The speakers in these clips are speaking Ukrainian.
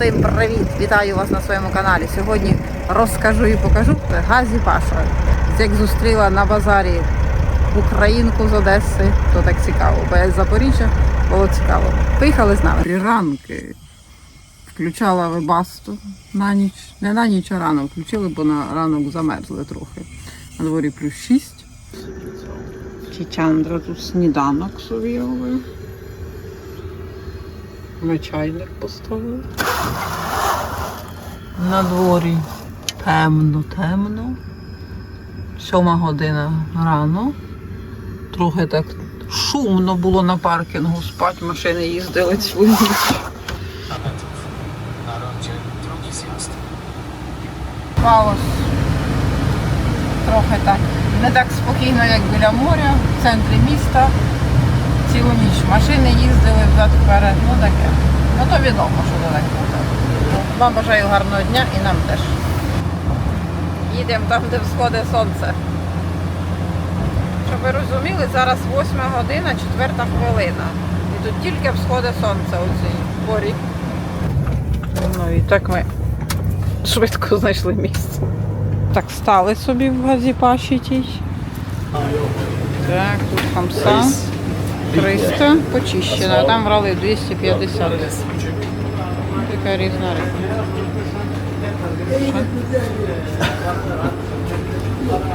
Всім привіт! Вітаю вас на своєму каналі. Сьогодні розкажу і покажу Газі Паша. Як зустріла на базарі українку з Одеси, то так цікаво. Бо я з Запоріжжя було цікаво. Поїхали з нами. Три ранки включала вебасту на ніч. Не на ніч, а рано включили, бо на ранок замерзли трохи. На дворі плюс 6. Чичандра тут сніданок собі. Ми чайник поставили. На дворі темно, темно. Сьома година рано. Трохи так шумно було на паркінгу, спать машини їздили цілу ніч. Хаос. Трохи так. Не так спокійно, як біля моря, в центрі міста. Цілу ніч машини їздили взад вперед. Ну таке. Ну то відомо, що то так. Вам бажаю гарного дня і нам теж. Їдемо там, де всходить сонце. Щоб ви розуміли, зараз 8 година, 4 хвилина. І тут тільки всходить сонце у цій порі. Ну і так ми швидко знайшли місце. Так, стали собі в газіпаші тій. Так, тут хамса. 300 почищена, а там брали 250. Така різна риба.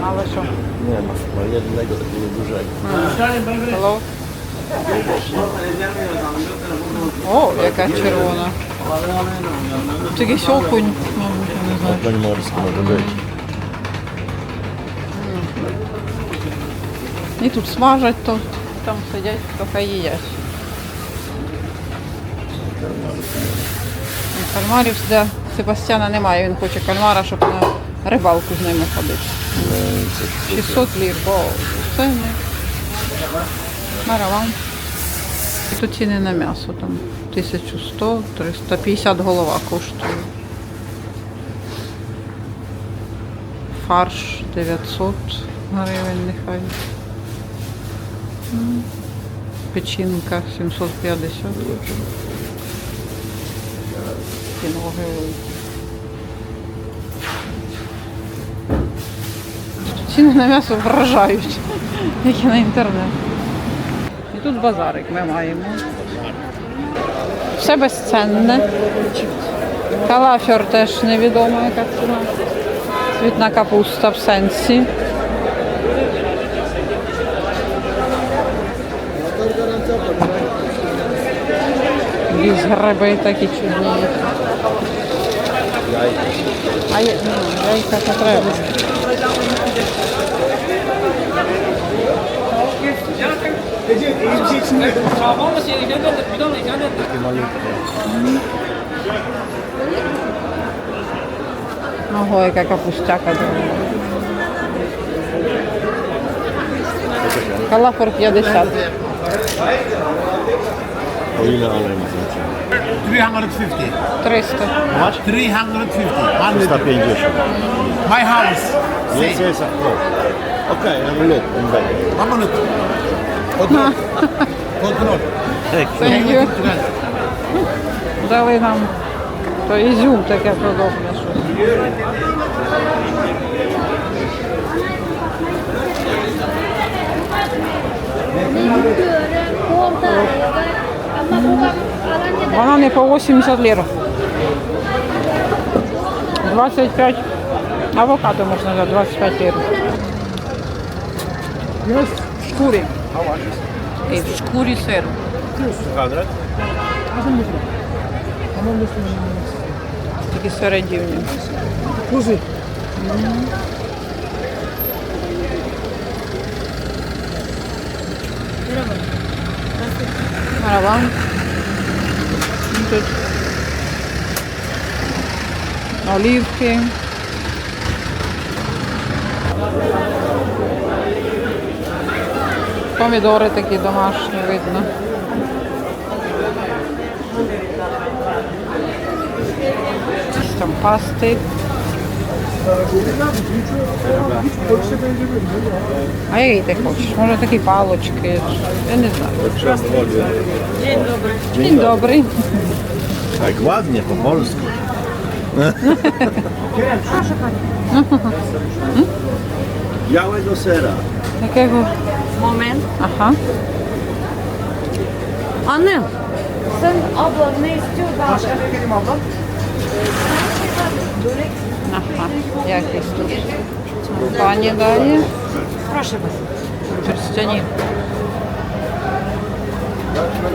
Але що? Nie ma, ma jednego takiego dużego. Hello? О, яка червона. Це якийсь окунь, мабуть, я не знаю. Może być. І тут смажать, то там сидять, трохи їдять. Кальмарів для Себастьяна немає, він хоче кальмара, щоб на рибалку з ними ходити. 600 лір, бо це не мараван. І тут ціни на м'ясо там 1100, 350 голова коштує. Фарш 900 гривень нехай. Печінка 750. Такі ноги. Ціни на м'ясо вражають, як і на інтернет. І тут базарик ми маємо. Все безценне. Калафер теж невідомо, яка ціна. Цвітна капуста в сенсі. Якісь гриби такі чудні. А я, ну, яйка то треба. Ого, яка капустяка. Калафор 50. O ile ale ma znaczy? 350. 300. 350. 100. 350. My house. Yes, yes, of course. Okay, have a look and then. One minute. Control. Control. Thank you. Дали нам то ізюм таке подобне щось. Банани по 80 лір. 25 авокадо можна за 25 лір. В шкурі. І в шкурі сир. 100? Такі середівні. Мараван. І Тут олівки. Помідори такі домашні видно. Там пасти. A jakiej ty tak chcesz? Może takiej pałeczki? Ja nie znam. Dzień dobry. Dzień dobry. Tak ładnie, po polsku. Proszę pani. Białego sera. Jakiego? Moment. Aha. Anne. Sen abla ne istiyor daha? Başka bir kelime abla. Börek Aha, jakieś tu. Panie daje? Proszę bardzo. Pierścieni.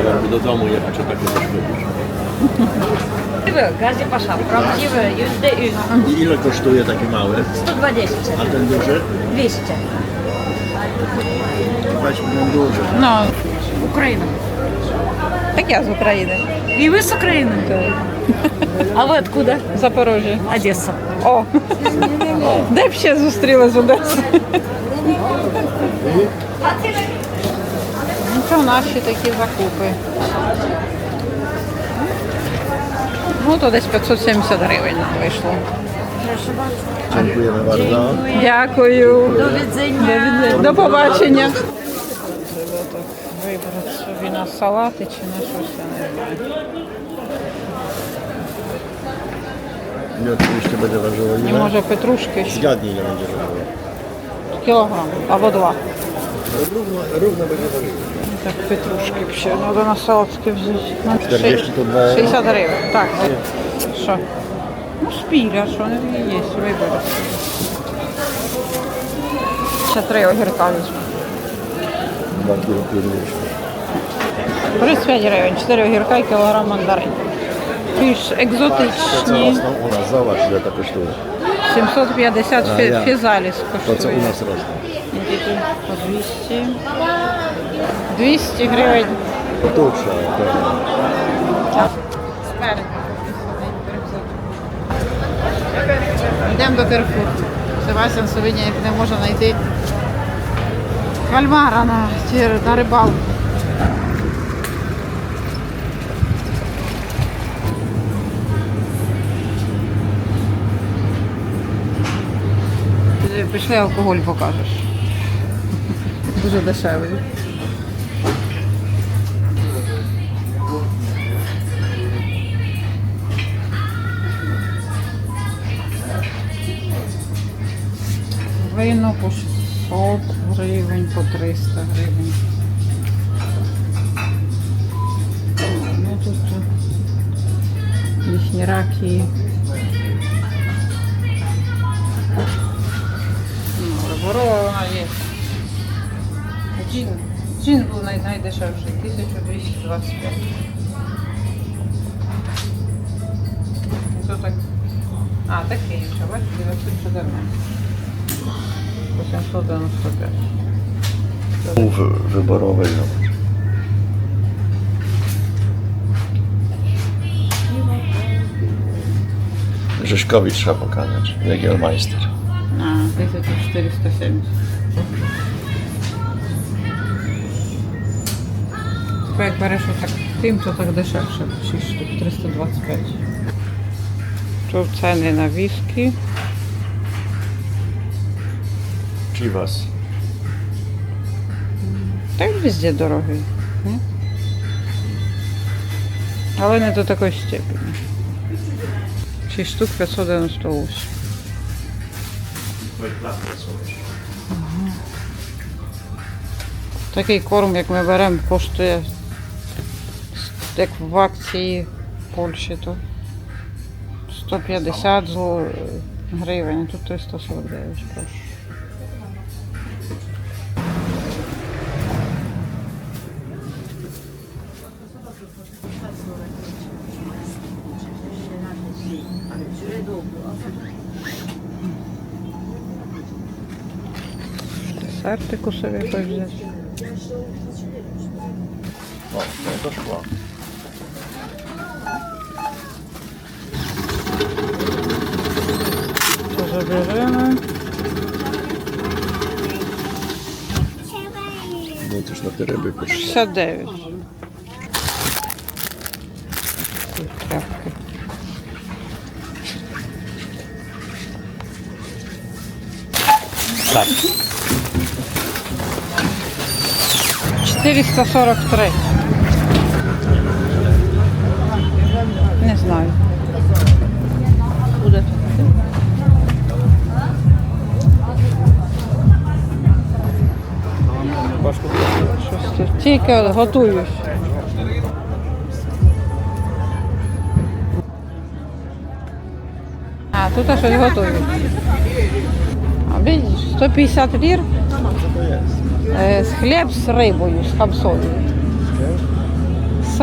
Jakby do domu jechać, a takie coś gazie pasza, prawdziwy, już już. I ile kosztuje taki mały? 120. A ten duży? 200. Weźmy ten duży. No, Ukraina. Tak ja z Ukrainy. I wy z Ukrainy. Tak. А вы откуда? Запорожжя. Одесса. О! Де б ще зустріла з Одеси? Ну, це наші такі закупи. Ну, то десь 570 гривень нам вийшло. Dziękujemy bardzo. Дякую. До відзення. До побачення. Вибрати собі на салати чи на щось, я не знаю. I oczywiście będzie ważyło І ile? може петрушки ще Zgadnij ile będzie ważyło. кілограм або два. Równo, równo będzie. Так, петрушки б ще треба на салатки взяти. Ну, 40 то два. 60 гривень. Так, що? Ну, спіля, що не є, вибори. Ще три огірка візьму. 2 kilo pięćdziesiąt. 35 гривень, 4 огірка і кілограм мандарин. Більш екзотичні. rosną u nas, zobacz ile to kosztuje. 750 А, фі- я. фізаліс коштує. nas rosną. Які тут по 200. 200 гривень. Trzeba. Спереду. Йдемо до Керфур. Себастьян сьогодні не може знайти кальмара на, на рибалку. Пішли алкоголь покажеш. Дуже дешевий. Вино по 600 гривень, по 300 гривень. Ну тут їхні раки. Gin. Gin był naj, najdeszewszy. 1225. I to tak... A, takie jeszcze, właśnie, lepszy przede mną. 895. Wy, wyborowej no. zobacz. Grzyszkowi trzeba pokazać, Jagielmeister. A, 1470. Типа як береш отак тим, то так дешевше. 6 штук, 325. Тут ціни на віскі. Chivas. Та й везде дорогий. ні? Але не до такої степені. 6 штук 598. Такий корм, як ми беремо, коштує як в акції в Польщі, то 150 зло- гривень, тут 349, прошу. Десертику собі хоч взяти. O, to zabierzemy. No też na te ryby kosztuje. 69. Тряпки. Tak. 443. Не знаю. Щось тут Тільки от готуюсь. А, тут щось готують. А бачиш, 150 лір. Е, з хліб з рибою, з хамсою. З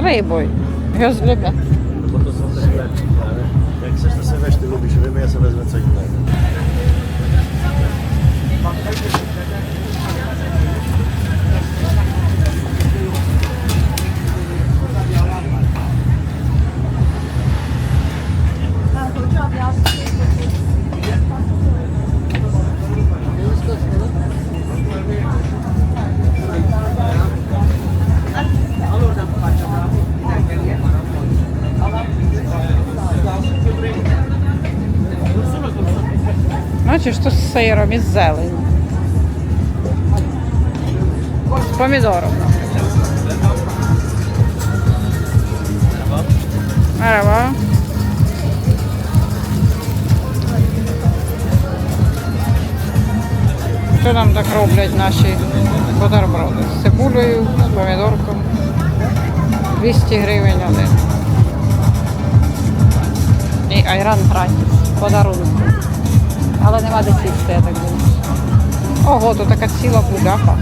są te chlebki, ale jak chcesz to sobie weź, ty lubisz ryby, ja sobie wezmę co innego. Бачиш, що з сиром і з зеленю. З помідором. Мерава. Що нам так роблять наші бутерброди? З цибулею, з помідорком. 200 гривень один. І айран гратіс. Подарунок. Але нема де сісти, я так думаю. Ого, тут така ціла буляка.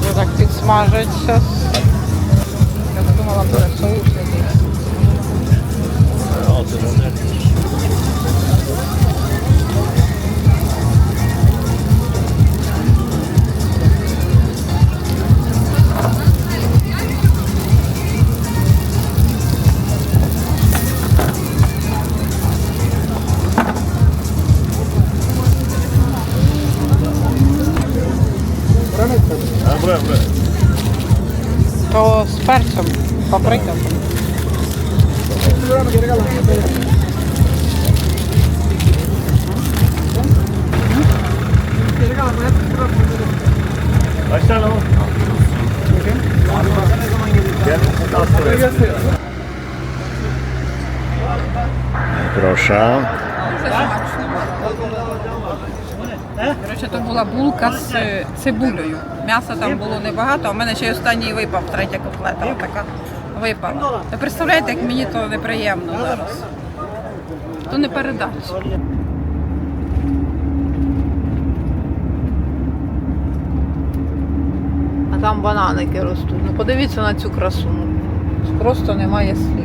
Вже так підсмажать зараз. Я думала, буде соус якийсь. Başla Proszę. Коротше, то була булка з цибулею. М'яса там було небагато, а в мене ще й останній випав, третя котлета. Отака випала. Ви представляєте, як мені то неприємно зараз. То не передать. А там бананики ростуть. Ну подивіться на цю красу. Просто немає слів.